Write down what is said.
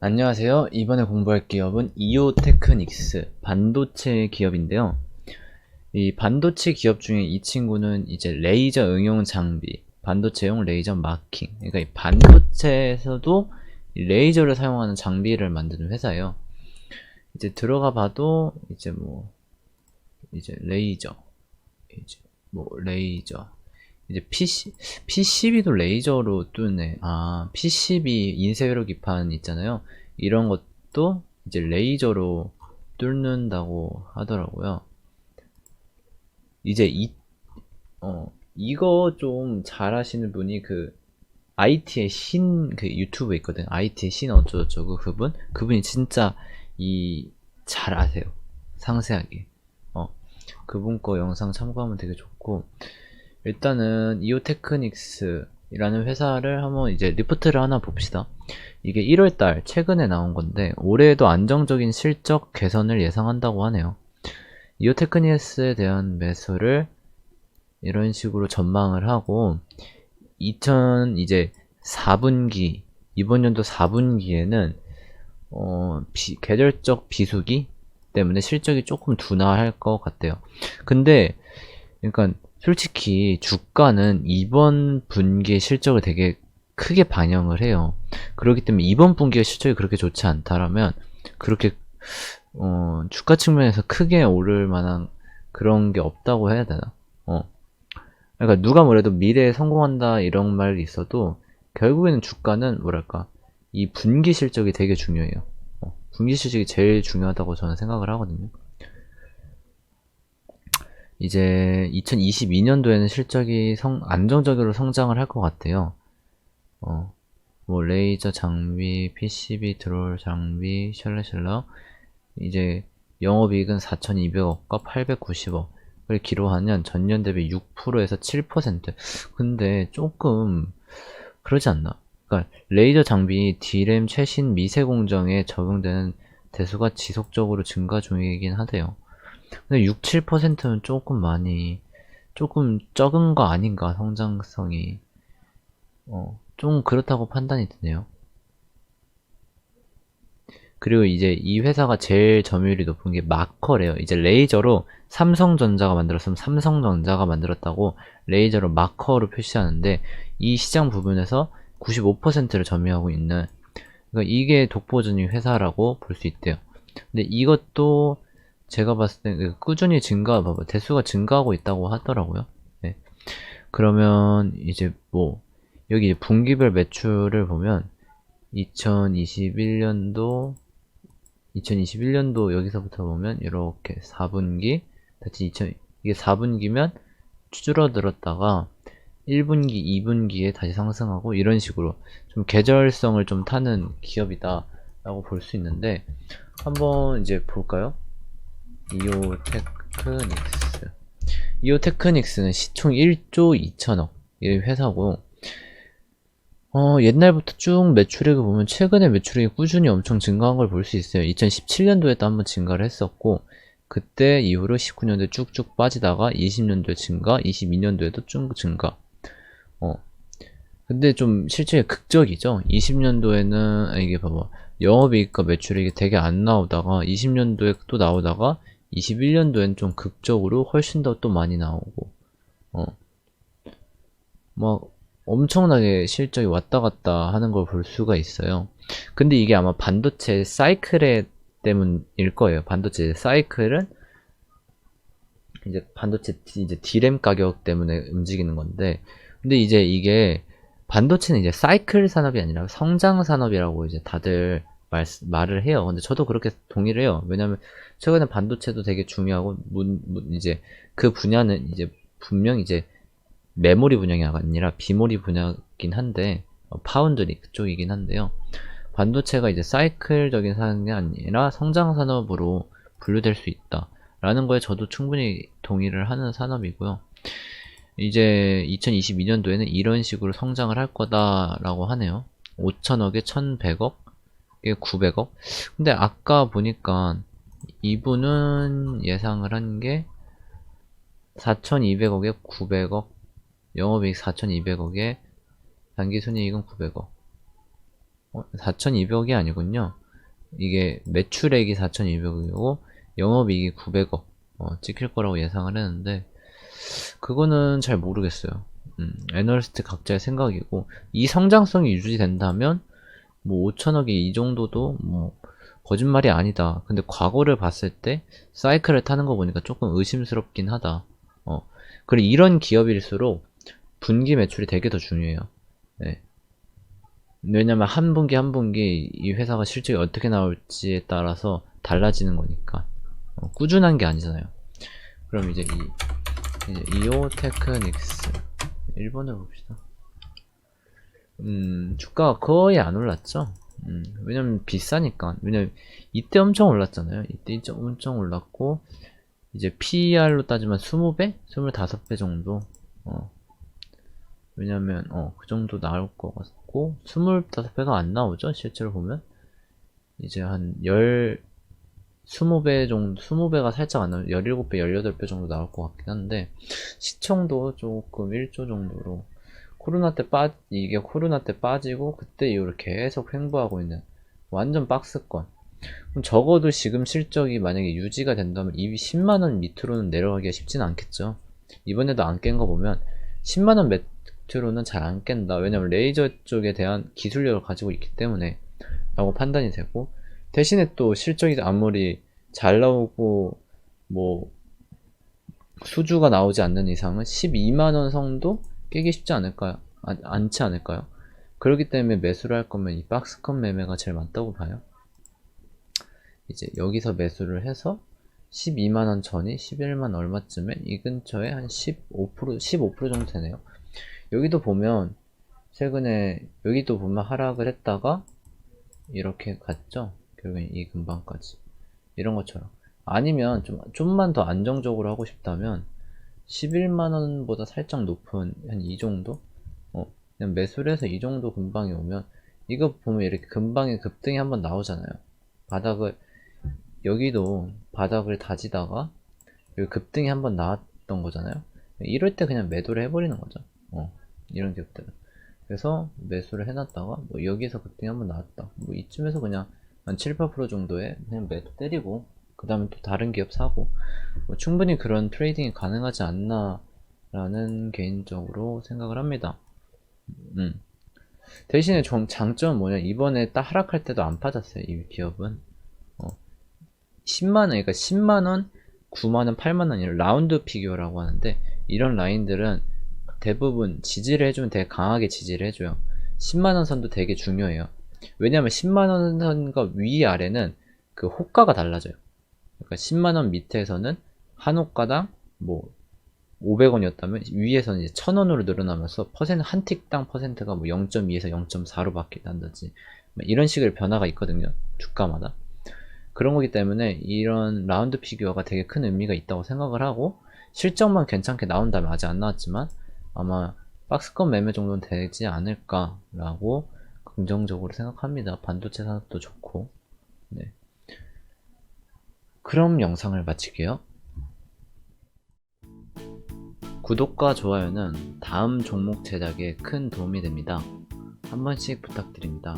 안녕하세요. 이번에 공부할 기업은 이오테크닉스 반도체 기업인데요. 이 반도체 기업 중에 이 친구는 이제 레이저 응용 장비, 반도체용 레이저 마킹. 그러니까 이 반도체에서도 이 레이저를 사용하는 장비를 만드는 회사예요. 이제 들어가 봐도 이제 뭐 이제 레이저, 이제 뭐 레이저, 이제 PC, PCB도 레이저로 뚫네. 아, PCB 인쇄회로 기판 있잖아요. 이런 것도 이제 레이저로 뚫는다고 하더라고요. 이제 이, 어, 이거 좀 잘하시는 분이 그, IT의 신, 그 유튜브에 있거든. IT의 신 어쩌고저쩌고 그분? 그분이 진짜 이, 잘 아세요. 상세하게. 어, 그분 거 영상 참고하면 되게 좋고, 일단은 이오테크닉스라는 회사를 한번 이제 리포트를 하나 봅시다. 이게 1월달 최근에 나온 건데 올해에도 안정적인 실적 개선을 예상한다고 하네요. 이오테크닉스에 대한 매수를 이런 식으로 전망을 하고 2000 이제 4분기 이번 연도 4분기에는 어, 비, 계절적 비수기 때문에 실적이 조금 둔화할 것 같대요. 근데 그러니까 솔직히 주가는 이번 분기의 실적을 되게 크게 반영을 해요. 그렇기 때문에 이번 분기의 실적이 그렇게 좋지 않다라면 그렇게 어, 주가 측면에서 크게 오를 만한 그런 게 없다고 해야 되나? 어. 그러니까 누가 뭐래도 미래에 성공한다 이런 말이 있어도 결국에는 주가는 뭐랄까 이 분기 실적이 되게 중요해요. 어, 분기 실적이 제일 중요하다고 저는 생각을 하거든요. 이제 2022년도에는 실적이 성, 안정적으로 성장을 할 것 같아요. 어, 뭐 레이저 장비, PCB 드롤 장비, 셜레셜러 이제 영업이익은 4,200억과 890억 을 기록하면 전년 대비 6%에서 7%. 근데 조금 그러지 않나? 그러니까 레이저 장비 D램 최신 미세 공정에 적용되는 대수가 지속적으로 증가 중이긴 하대요. 근데 6, 7%는 조금 많이 조금 적은 거 아닌가 성장성이 어, 좀 그렇다고 판단이 드네요. 그리고 이제 이 회사가 제일 점유율이 높은 게 마커래요. 이제 레이저로 삼성전자가 만들었으면 삼성전자가 만들었다고 레이저로 마커로 표시하는데 이 시장 부분에서 95%를 점유하고 있는 그러니까 이게 독보적인 회사라고 볼 수 있대요. 근데 이것도 제가 봤을 때그 꾸준히 증가, 봐봐. 대수가 증가하고 있다고 하더라고요. 네. 그러면 이제 뭐, 여기 분기별 매출을 보면 2021년도, 2021년도 여기서부터 보면 이렇게 4분기, 다시 2000, 이게 4분기면 줄어들었다가 1분기, 2분기에 다시 상승하고 이런 식으로 좀 계절성을 좀 타는 기업이다 라고 볼 수 있는데 한번 이제 볼까요? 이오테크닉스. 이오테크닉스는 시총 1조 2천억 이 회사고 어, 옛날부터 쭉 매출액을 보면 최근에 매출액이 꾸준히 엄청 증가한 걸 볼 수 있어요. 2017년도에도 한번 증가를 했었고 그때 이후로 19년도에 쭉쭉 빠지다가 20년도에 증가 22년도에도 쭉 증가. 어 근데 좀 실제 극적이죠? 20년도에는 아, 이게 봐봐. 영업이익과 매출액이 되게 안 나오다가 20년도에 또 나오다가 21년도엔 좀 극적으로 훨씬 더 또 많이 나오고, 어. 막 엄청나게 실적이 왔다 갔다 하는 걸 볼 수가 있어요. 근데 이게 아마 반도체 사이클에 때문일 거예요. 반도체 사이클은 이제 반도체 이제 D램 가격 때문에 움직이는 건데, 근데 이제 이게 반도체는 이제 사이클 산업이 아니라 성장 산업이라고 이제 다들 말, 말을 해요. 근데 저도 그렇게 동의를 해요. 왜냐면 최근에 반도체도 되게 중요하고 문, 문 이제 그 분야는 이제 분명 이제 메모리 분야가 아니라 비모리 분야긴 한데 어, 파운드리 그쪽이긴 한데요. 반도체가 이제 사이클적인 산업이 아니라 성장 산업으로 분류될 수 있다. 라는 거에 저도 충분히 동의를 하는 산업이고요. 이제 2022년도에는 이런 식으로 성장을 할 거다라고 하네요. 5천억에 1100억, 이게 900억. 근데 아까 보니까 이분은 예상을 한 게 4,200억에 900억, 영업이익 4,200억에 단기순이익은 900억. 어, 4,200이 아니군요. 이게 매출액이 4,200이고 영업이익이 900억 어, 찍힐 거라고 예상을 했는데 그거는 잘 모르겠어요. 음, 애널리스트 각자의 생각이고 이 성장성이 유지된다면 뭐 5천억이 이 정도도 뭐 거짓말이 아니다. 근데 과거를 봤을 때 사이클을 타는 거 보니까 조금 의심스럽긴 하다. 어. 그리고 이런 기업일수록 분기 매출이 되게 더 중요해요. 네. 왜냐면 한 분기 한 분기 이 회사가 실적이 어떻게 나올지에 따라서 달라지는 거니까. 어, 꾸준한 게 아니잖아요. 그럼 이제 이 이제 이오 테크닉스 1번을 봅시다. 음, 주가가 거의 안 올랐죠. 음, 왜냐면 비싸니까. 왜냐면 이때 엄청 올랐잖아요. 이때 엄청 올랐고 이제 PER로 따지면 20배? 25배 정도. 어. 왜냐면 어, 그 정도 나올 것 같고 25배가 안 나오죠. 실제로 보면 이제 한 10, 20배 정도, 20배가 살짝 안 나오면 17배, 18배 정도 나올 것 같긴 한데 시청도 조금 1조 정도로 코로나 때 빠, 이게 코로나 때 빠지고 그때 이후로 계속 횡보하고 있는 완전 박스권. 그럼 적어도 지금 실적이 만약에 유지가 된다면 이 10만원 밑으로는 내려가기가 쉽지는 않겠죠. 이번에도 안 깬 거 보면 10만원 밑으로는 잘 안 깬다. 왜냐면 레이저 쪽에 대한 기술력을 가지고 있기 때문에 라고 판단이 되고 대신에 또 실적이 아무리 잘 나오고 뭐 수주가 나오지 않는 이상은 12만원 성도 깨기 쉽지 않을까요? 아, 않지 않을까요? 그렇기 때문에 매수를 할 거면 이 박스권 매매가 제일 맞다고 봐요. 이제 여기서 매수를 해서 12만원 전이 11만 얼마쯤에 이 근처에 한 15% 15% 정도 되네요. 여기도 보면 최근에 여기도 보면 하락을 했다가 이렇게 갔죠. 결국엔 이 근방까지 이런 것처럼 아니면 좀 좀만 더 안정적으로 하고 싶다면 11만원보다 살짝 높은 한 이 정도? 어, 그냥 매수를 해서 이 정도 근방이 오면 이거 보면 이렇게 근방에 급등이 한번 나오잖아요. 바닥을 여기도 바닥을 다지다가 여기 급등이 한번 나왔던 거잖아요. 이럴 때 그냥 매도를 해버리는 거죠. 어, 이런 기업들은. 그래서 매수를 해놨다가 뭐 여기서 급등이 한번 나왔다. 뭐 이쯤에서 그냥 한 7, 8% 정도에 그냥 매도 때리고 그 다음에 또 다른 기업 사고. 뭐 충분히 그런 트레이딩이 가능하지 않나 라는 개인적으로 생각을 합니다. 음. 대신에 정, 장점은 뭐냐. 이번에 딱 하락할 때도 안 빠졌어요 이 기업은. 어. 10만원 그러니까 10만원 9만원 8만원 이런 라운드 피규어라고 하는데 이런 라인들은 대부분 지지를 해주면 되게 강하게 지지를 해줘요. 10만원 선도 되게 중요해요. 왜냐면 10만원 선과 위 아래는 그 호가가 달라져요 그러니까 10만원 밑에서는 한 호가당 뭐 500원이었다면 위에서는 이제 1000원으로 늘어나면서 퍼센트 한 틱당 퍼센트가 뭐 0.2에서 0.4로 바뀐다든지 뭐 이런 식의 변화가 있거든요 주가마다. 그런 거기 때문에 이런 라운드 피규어가 되게 큰 의미가 있다고 생각을 하고 실적만 괜찮게 나온다면 아직 안 나왔지만 아마 박스권 매매 정도는 되지 않을까라고 긍정적으로 생각합니다. 반도체 산업도 좋고. 네. 그럼 영상을 마칠게요. 구독과 좋아요는 다음 종목 제작에 큰 도움이 됩니다. 한 번씩 부탁드립니다.